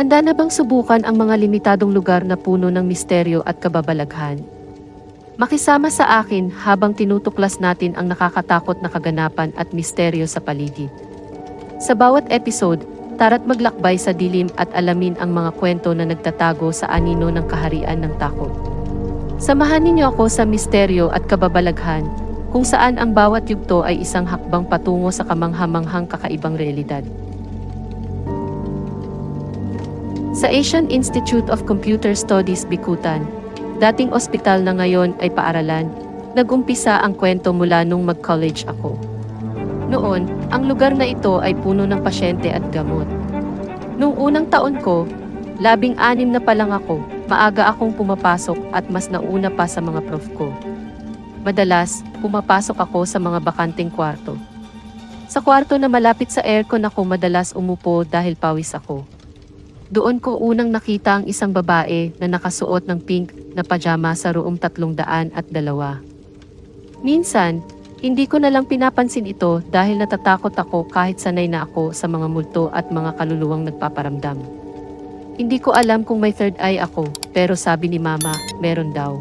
Handa na bang subukan ang mga limitadong lugar na puno ng misteryo at kababalaghan? Makisama sa akin habang tinutuklas natin ang nakakatakot na kaganapan at misteryo sa paligid. Sa bawat episode, tara't maglakbay sa dilim at alamin ang mga kwento na nagtatago sa anino ng kaharian ng takot. Samahan ninyo ako sa misteryo at kababalaghan, kung saan ang bawat yugto ay isang hakbang patungo sa kamanghamanghang kakaibang realidad. Sa Asian Institute of Computer Studies Bikutan, dating ospital na ngayon ay paaralan, nagumpisa ang kwento mula nung mag-college ako. Noon, ang lugar na ito ay puno ng pasyente at gamot. Nung unang taon ko, labing anim na pa lang ako, maaga akong pumapasok at mas nauna pa sa mga prof ko. Madalas, pumapasok ako sa mga bakanting kwarto. Sa kwarto na malapit sa aircon ako madalas umupo dahil pawis ako. Doon ko unang nakita ang isang babae na nakasuot ng pink na pajama sa room tatlong daan at dalawa. Minsan, hindi ko na lang pinapansin ito dahil natatakot ako kahit sanay na ako sa mga multo at mga kaluluwang nagpaparamdam. Hindi ko alam kung may third eye ako, pero sabi ni mama, meron daw.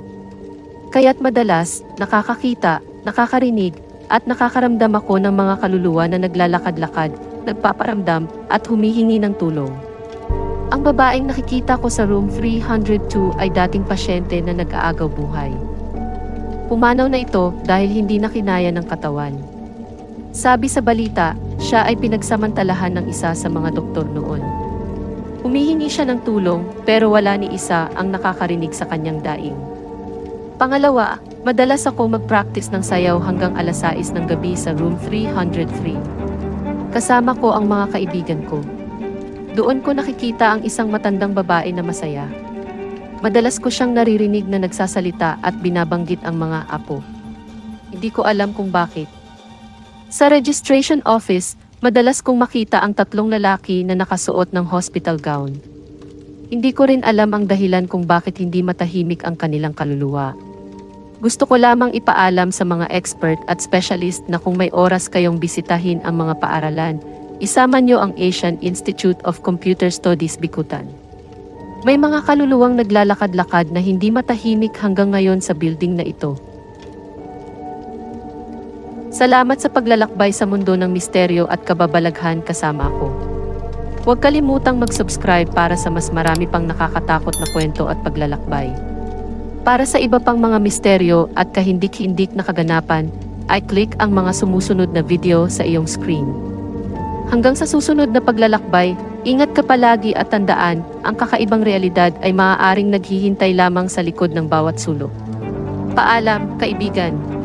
Kaya't madalas, nakakakita, nakakarinig, at nakakaramdam ako ng mga kaluluwa na naglalakad-lakad, nagpaparamdam, at humihingi ng tulong. Ang babaeng nakikita ko sa room 302 ay dating pasyente na nag-aagaw buhay. Pumanaw na ito dahil hindi na kinaya ng katawan. Sabi sa balita, siya ay pinagsamantalahan ng isa sa mga doktor noon. Humihingi siya ng tulong pero wala ni isa ang nakakarinig sa kanyang daing. Pangalawa, madalas ako mag-practice ng sayaw hanggang alas 6 ng gabi sa room 303. Kasama ko ang mga kaibigan ko. Doon ko nakikita ang isang matandang babae na masaya. Madalas ko siyang naririnig na nagsasalita at binabanggit ang mga apo. Hindi ko alam kung bakit. Sa registration office, madalas kong makita ang tatlong lalaki na nakasuot ng hospital gown. Hindi ko rin alam ang dahilan kung bakit hindi matahimik ang kanilang kaluluwa. Gusto ko lamang ipaalam sa mga expert at specialist na kung may oras kayong bisitahin ang mga paaralan, isama nyo ang Asian Institute of Computer Studies Bikutan. May mga kaluluwang naglalakad-lakad na hindi matahimik hanggang ngayon sa building na ito. Salamat sa paglalakbay sa mundo ng misteryo at kababalaghan kasama ako. Huwag kalimutang mag-subscribe para sa mas marami pang nakakatakot na kwento at paglalakbay. Para sa iba pang mga misteryo at kahindik-hindik na kaganapan, ay click ang mga sumusunod na video sa iyong screen. Hanggang sa susunod na paglalakbay, ingat ka palagi at tandaan, ang kakaibang realidad ay maaaring naghihintay lamang sa likod ng bawat sulok. Paalam, kaibigan!